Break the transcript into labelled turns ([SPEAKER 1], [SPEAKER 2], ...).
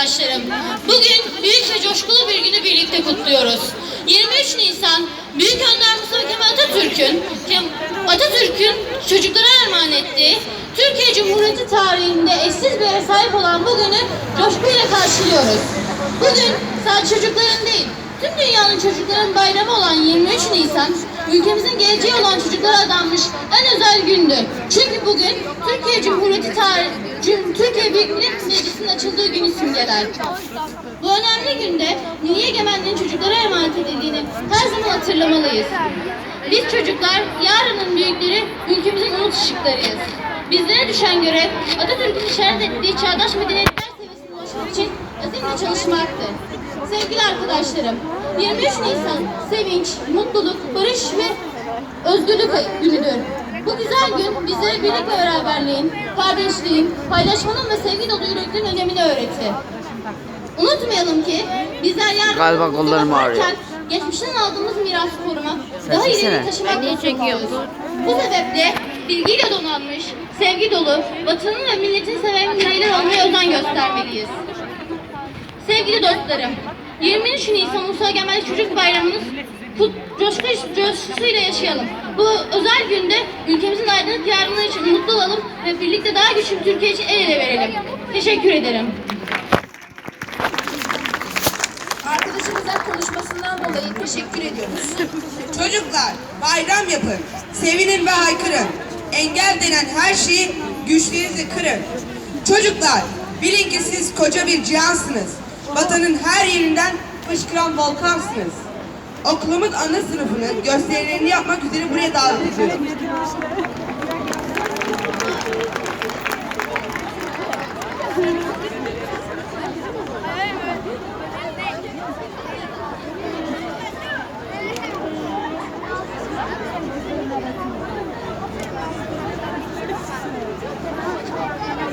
[SPEAKER 1] arkadaşlarım. Bugün büyük ve coşkulu bir günü birlikte kutluyoruz. 23 Nisan Büyük Önder Mustafa Kemal Atatürk'ün Atatürk'ün çocuklara armağan ettiği Türkiye Cumhuriyeti tarihinde eşsiz bir yere sahip olan bu günü coşkuyla karşılıyoruz. Bugün sadece çocukların değil, tüm dünyanın çocukların bayramı olan 23 Nisan, ülkemizin geleceği olan çocuklara adanmış en özel gündü. Çünkü bugün Türkiye Cumhuriyeti tarihi, Türkiye Büyük Millet Meclisi'nin açıldığı günü simgeler. Bu önemli günde Milli Egemenliğin çocuklara emanet edildiğini her zaman hatırlamalıyız. Biz çocuklar yarının büyükleri, ülkemizin umut ışıklarıyız. Bizlere düşen görev Atatürk'ün işaret ettiği çağdaş medeniyetler seviyesine ulaşmak için azimle çalışmaktır. Sevgili arkadaşlarım, 23 Nisan sevinç, mutluluk, barış ve özgürlük günüdür. Bu güzel gün bizlere birlik ve beraberliğin, kardeşliğin, paylaşmanın ve sevgi dolu yüreklerin önemini öğretir. Unutmayalım ki bizler yarın
[SPEAKER 2] Galiba kollarım ağrıyor.
[SPEAKER 1] Geçmişten aldığımız mirası korumak,
[SPEAKER 2] Sen
[SPEAKER 1] daha
[SPEAKER 2] çeksene.
[SPEAKER 1] ileri taşımak
[SPEAKER 3] Ben niye
[SPEAKER 1] zorundayız. Bu sebeple bilgiyle donanmış, sevgi dolu, vatanın ve milletin seven bireyler olmaya özen göstermeliyiz. Sevgili dostlarım, 23 Nisan Ulusal Egemenlik Çocuk Bayramınız kut, coşku, coşkusuyla yaşayalım. Bu özel günde ülkemizin aydınlık yarını için mutlu olalım ve birlikte daha güçlü bir Türkiye için el ele verelim. Teşekkür ederim.
[SPEAKER 4] Arkadaşımıza konuşmasından dolayı teşekkür ediyoruz.
[SPEAKER 5] Çocuklar bayram yapın, sevinin ve haykırın. Engel denen her şeyi güçlerinizi kırın. Çocuklar bilin ki siz koca bir cihansınız. Vatanın her yerinden fışkıran volkansınız. Okulumun ana sınıfını gösterilerini yapmak üzere buraya davet ediyorum.